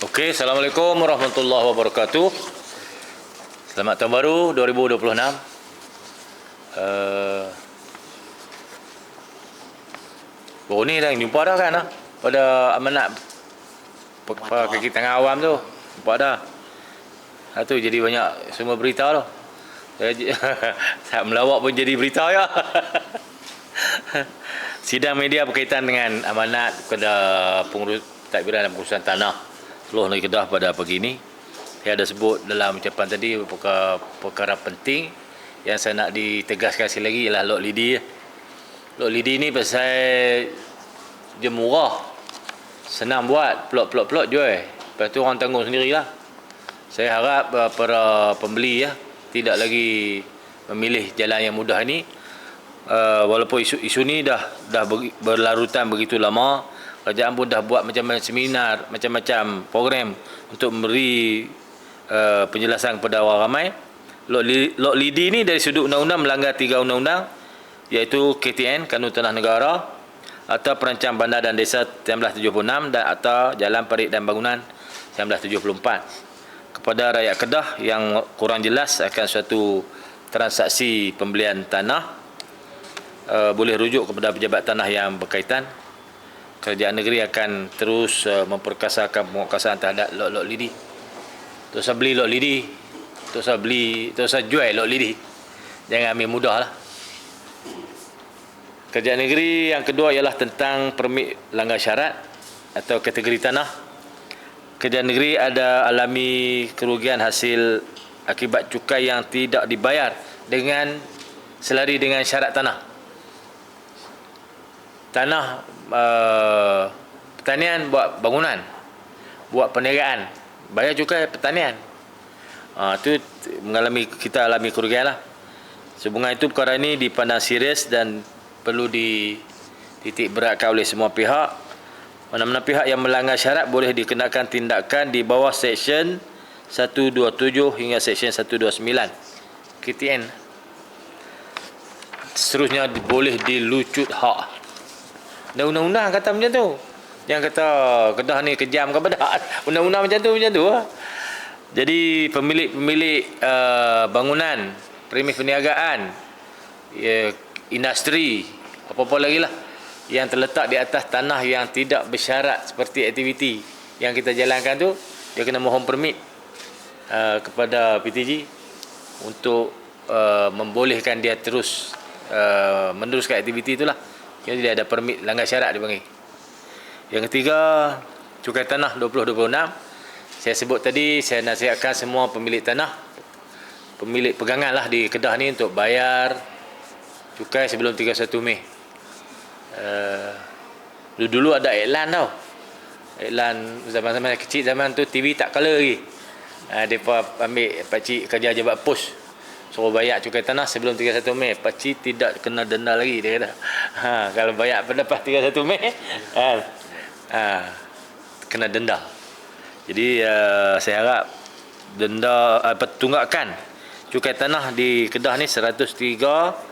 Okey, Assalamualaikum warahmatullahi wabarakatuh. Selamat tahun baru 2026. Uh, baru ni dah jumpa dah kan ah? pada amanat kaki tangan awam tu. Jumpa dah. Ha tu jadi banyak semua berita tu. Saya j- tak melawak pun jadi berita ya. Sidang media berkaitan dengan amanat kepada pengurus takbiran dan pengurusan tanah seluruh negeri Kedah pada pagi ini. Saya ada sebut dalam ucapan tadi perkara, perkara penting yang saya nak ditegaskan sekali lagi ialah lot lidi. Lot lidi ni pasal dia murah. Senang buat, plot-plot-plot jual. Lepas tu orang tanggung sendirilah. Saya harap uh, para pembeli ya tidak lagi memilih jalan yang mudah ini. Uh, walaupun isu isu ni dah dah ber, berlarutan begitu lama, kerajaan pun dah buat macam-macam seminar, macam-macam program untuk memberi uh, penjelasan kepada orang ramai. Lot, li, lot lidi ni dari sudut undang-undang melanggar tiga undang-undang iaitu KTN Kanun Tanah Negara atau Perancang Bandar dan Desa 1976 dan atau Jalan Parit dan Bangunan 1974 kepada rakyat Kedah yang kurang jelas akan suatu transaksi pembelian tanah uh, boleh rujuk kepada pejabat tanah yang berkaitan kerajaan negeri akan terus uh, memperkasakan penguasaan terhadap lot-lot lidi tak usah beli lot lidi tak usah beli tak usah jual lot lidi jangan ambil mudah lah. Kerajaan negeri yang kedua ialah tentang permit langgar syarat atau kategori tanah. Kerajaan negeri ada alami kerugian hasil akibat cukai yang tidak dibayar dengan selari dengan syarat tanah. Tanah uh, pertanian buat bangunan, buat perniagaan, bayar cukai pertanian. Uh, tu mengalami kita alami kerugian lah. Sehubungan itu perkara ini dipandang serius dan perlu dititik beratkan oleh semua pihak mana-mana pihak yang melanggar syarat boleh dikenakan tindakan di bawah Seksyen 127 hingga Seksyen 129 KTN. Seterusnya boleh dilucut hak. Dan undang-undang kata macam tu. Yang kata Kedah ni kejam ke bedak. Undang-undang macam tu macam tu. lah. Jadi pemilik-pemilik uh, bangunan, premis perniagaan, ya, industri, apa-apa lagi lah yang terletak di atas tanah yang tidak bersyarat seperti aktiviti yang kita jalankan tu dia kena mohon permit uh, kepada PTG untuk uh, membolehkan dia terus uh, meneruskan aktiviti itulah jadi dia ada permit langgar syarat dia panggil. Yang ketiga cukai tanah 2026 saya sebut tadi saya nasihatkan semua pemilik tanah pemilik pegangan lah di Kedah ni untuk bayar cukai sebelum 31 Mei. Uh, dulu-dulu ada iklan tau. Iklan zaman-zaman kecil zaman tu TV tak color lagi. Uh, mereka ambil pakcik kerja jabat pos suruh bayar cukai tanah sebelum 31 Mei. Pakcik tidak kena denda lagi dia kata. Ha, kalau bayar lepas 31 Mei ha, ha, kena denda. Jadi uh, saya harap denda uh, tunggakan cukai tanah di Kedah ni 103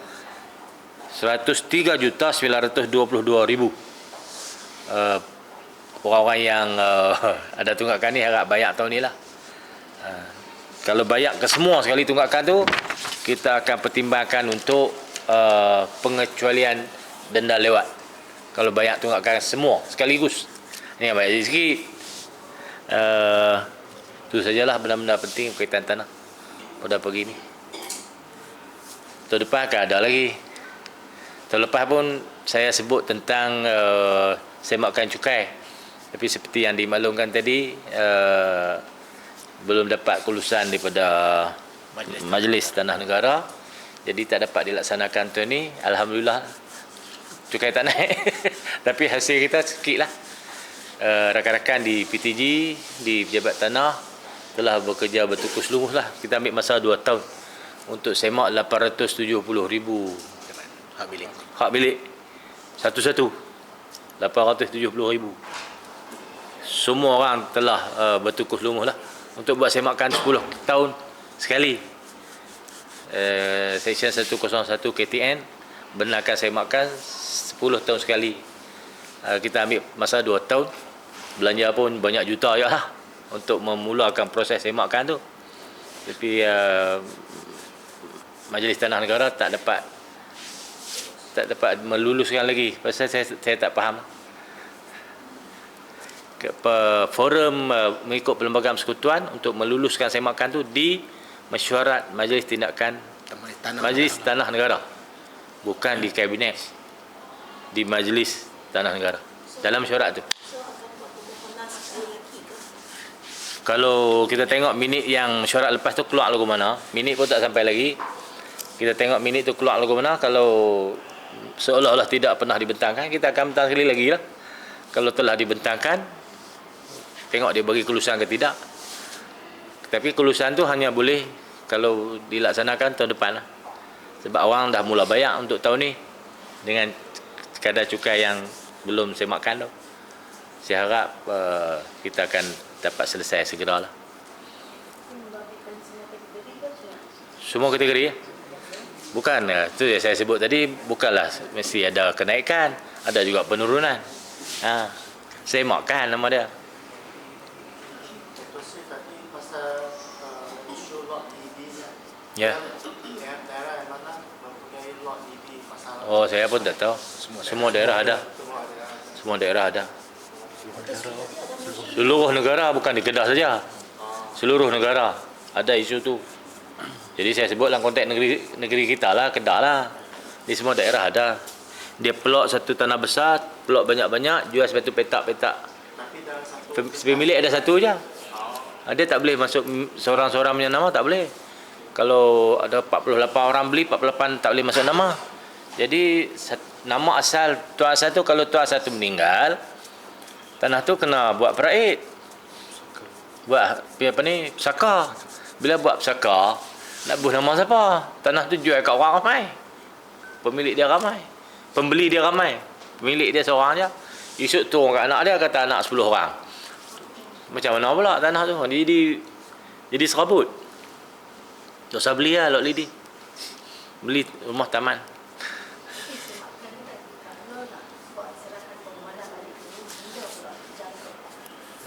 103 juta 922 ribu. Uh, orang-orang yang uh, ada tunggakan ni harap bayar tahun ni lah. Uh, kalau bayar ke semua sekali tunggakan tu kita akan pertimbangkan untuk uh, pengecualian denda lewat. Kalau bayar tunggakan semua sekaligus. Ni yang bayar sikit. Uh, tu sajalah benda-benda penting berkaitan tanah. Pada pagi ni. Tahun depan akan ada lagi. Terlepas pun saya sebut tentang uh, semakan cukai. Tapi seperti yang dimaklumkan tadi uh, belum dapat kelulusan daripada Majlis. Majlis Tanah Negara. Jadi tak dapat dilaksanakan tu ni. Alhamdulillah cukai tak naik. Tapi hasil kita sikit lah. Uh, rakan-rakan di PTG, di Pejabat Tanah telah bekerja bertukus lumus lah. Kita ambil masa 2 tahun untuk semak 870 ribu hak bilik. hak bilik satu-satu 870 ribu semua orang telah uh, bertukus lumuh lah untuk buat semakan 10 tahun sekali uh, Seksyen 101 KTN benarkan semakan 10 tahun sekali uh, kita ambil masa 2 tahun belanja pun banyak juta ya lah untuk memulakan proses semakan tu. Tapi uh, Majlis Tanah Negara tak dapat tak dapat meluluskan lagi pasal saya saya tak faham. Forum uh, mengikut perlembagaan persekutuan untuk meluluskan semakan tu di mesyuarat Majlis Tindakan Tanah Majlis Tanah Negara. Bukan di kabinet. Di Majlis Tanah Negara. Dalam mesyuarat tu. Kalau kita tengok minit yang mesyuarat lepas tu keluar lagu mana, minit pun tak sampai lagi. Kita tengok minit tu keluar lagu mana, kalau seolah-olah tidak pernah dibentangkan, kita akan bentang sekali lagi lah. Kalau telah dibentangkan, tengok dia bagi kelulusan ke tidak. Tapi kelulusan tu hanya boleh kalau dilaksanakan tahun depan lah. Sebab orang dah mula bayar untuk tahun ni dengan kadar cukai yang belum saya makan tu. Saya harap uh, kita akan dapat selesai segera lah. Semua kategori ya? Bukan, uh, tu yang saya sebut tadi bukanlah mesti ada kenaikan, ada juga penurunan. Ha, saya makan nama dia. Terus tadi pasal uh, isu lot EV ni. Ya. Daerah daerah yang mana mempunyai lot EV masalah. Oh, saya pun tak tahu. Semua daerah ada. Semua ada. Semua daerah ada. Seluruh negara bukan di Kedah saja. Seluruh negara ada isu tu. Jadi saya sebut dalam konteks negeri negeri kita lah, Kedah lah. Di semua daerah ada. Dia pelok satu tanah besar, pelok banyak-banyak, jual sepatu petak-petak. Tapi satu Pemilik ada satu je. Ah, Dia tak boleh masuk seorang-seorang punya nama, tak boleh. Kalau ada 48 orang beli, 48 tak boleh masuk nama. Jadi nama asal tuan asal tu kalau tuan asal tu meninggal, tanah tu kena buat peraid. Buat apa ni? Pusaka. Bila buat pusaka, nak buh nama siapa? Tanah tu jual kat orang ramai. Pemilik dia ramai. Pembeli dia ramai. Pemilik dia seorang je. Esok turun kat anak dia kata anak 10 orang. Macam mana pula tanah tu? Jadi jadi serabut. Tak usah beli lah lot lidi. Beli rumah taman.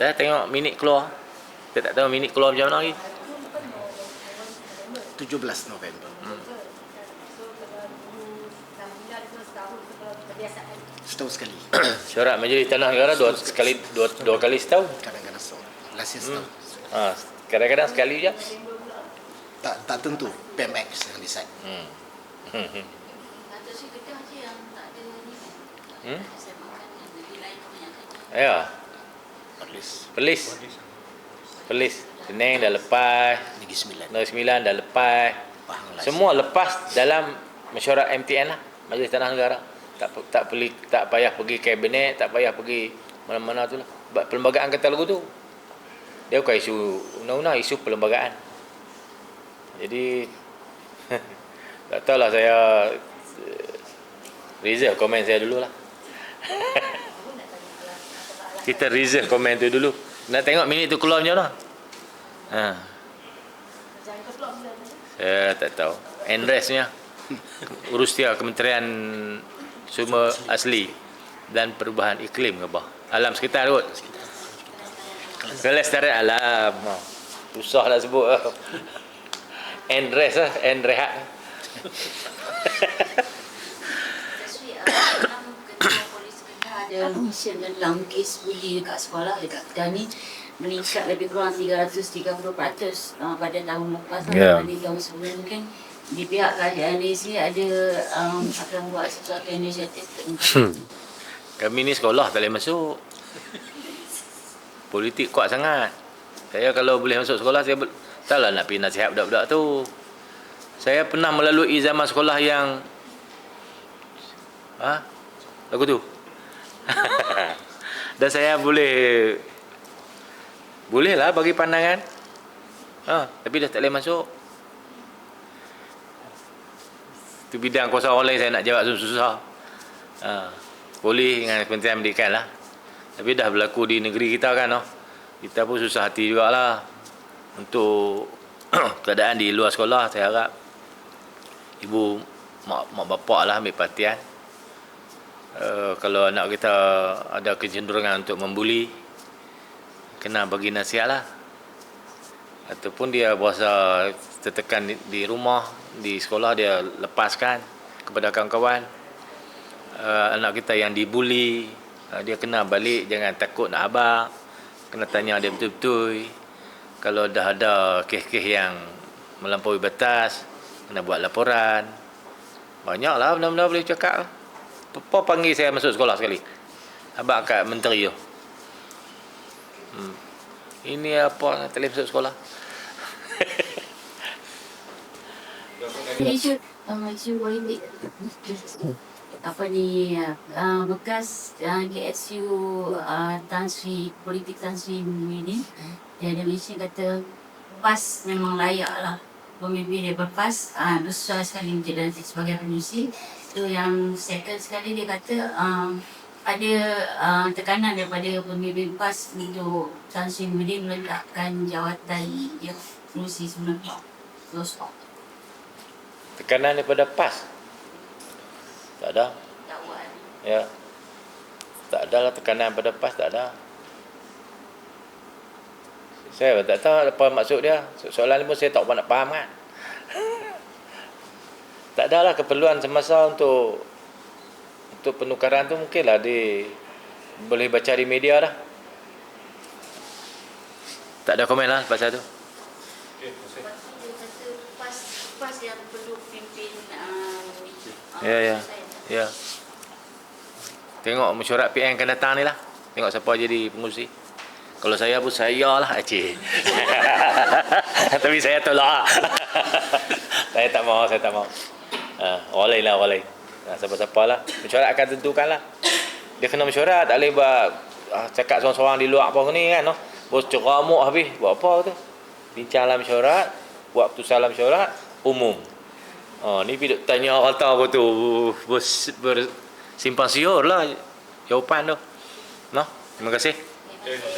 Dah tengok minit keluar. Kita tak tahu minit keluar macam mana lagi. 17 November. Setahun sekali. Syarat majlis tanah negara dua sekali dua, dua kali setahun. Kadang-kadang setahun. Last year setahun. Ha, kadang-kadang sekali je. Tak tak tentu. PMX yang decide. Hmm. Hmm. hmm. Atau si Kedah je yang tak ada ni? Hmm? Saya makan yang negeri lain kebanyakan Ya, least. pelis. Pelis. Pening dah lepas. Negeri Sembilan. Negeri Sembilan dah lepas. Pahang lah. Semua lepas dalam mesyuarat MTN lah. Majlis Tanah Negara. Tak tak perlu tak payah pergi kabinet, tak payah pergi mana-mana tu lah. Perlembagaan kata lagu tu. Dia bukan isu undang-undang, isu perlembagaan. Jadi tak tahulah saya eh, reserve komen saya dulu lah. Kita reserve komen tu dulu. Nak tengok minit tu keluar macam mana? Ha. Saya tak tahu. NRES-nya urus dia Kementerian Sumber Asli dan Perubahan Iklim ke apa? Alam sekitar kot. Kelestarian alam. Ha. Susah lah sebut. NRES lah, polis Kedah ada mission dalam kes buli dekat sekolah dekat Kedah ni meningkat lebih kurang 330% uh, pada tahun lepas yeah. pada tahun sebelum kan di pihak kerajaan di sini ada um, akan buat sesuatu inisiatif Hmm. Kami ni sekolah tak boleh masuk. Politik kuat sangat. Saya kalau boleh masuk sekolah saya taklah nak pergi nasihat budak-budak tu. Saya pernah melalui zaman sekolah yang ha? Lagu tu. Dan saya boleh boleh lah bagi pandangan. Ha, tapi dah tak boleh masuk. Itu bidang kuasa orang lain saya nak jawab susah-susah. Ha, boleh dengan Kementerian Pendidikan lah. Tapi dah berlaku di negeri kita kan. Oh. Kita pun susah hati jugalah. Untuk keadaan di luar sekolah saya harap ibu mak, mak bapak lah ambil perhatian. Uh, kalau anak kita ada kecenderungan untuk membuli kena bagi nasihat lah. Ataupun dia berasa tertekan di, di rumah di sekolah dia lepaskan kepada kawan-kawan. Uh, anak kita yang dibuli uh, dia kena balik jangan takut nak habaq kena tanya dia betul-betul kalau dah ada kes-kes yang melampaui batas kena buat laporan banyaklah benda-benda boleh cakap apa panggil saya masuk sekolah sekali abang kat menteri tu hmm. ini apa boleh masuk sekolah Isu, uh, isu politik apa ni uh, bekas uh, GSU uh, Tan Sri politik Tan Sri Muhyiddin dia ada mention kata PAS memang layak lah. Pemimpin dia berpas uh, besar sekali menjadi sebagai pengurusi tu yang second sekali dia kata um, ada uh, tekanan daripada pemimpin PAS untuk Tan Sri Muhyiddin meletakkan jawatan yang pengurusi sebelum Rostok tekanan daripada PAS tak ada. Ya. Tak ada lah tekanan pada PAS tak ada. Saya tak tahu apa maksud dia. So- soalan ni pun saya tak nak faham kan. Tak ada lah keperluan semasa untuk untuk penukaran tu mungkin lah di boleh baca di media dah. Tak ada komen lah pasal tu. Kata PAS, PAS yang perlu pimpin uh, uh, Ya, ya. Ya. Tengok mesyuarat PN akan datang ni lah. Tengok siapa jadi pengurusi. Kalau saya pun saya lah. Tapi saya tolak. saya tak mau, saya tak mau. Ha, lain lah, orang lain. Ha, siapa-siapa lah. Mesyuarat akan tentukan lah. Dia kena mesyuarat. Tak boleh buat ah, cakap seorang-seorang di luar apa ni kan. No? Bos ceramuk habis. Buat apa tu? Bincang dalam mesyuarat. Buat keputusan dalam mesyuarat. Umum. Oh, ni duk tanya orang tahu tu ber, ber, simpang siur lah jawapan tu. No, terima kasih. Kasih.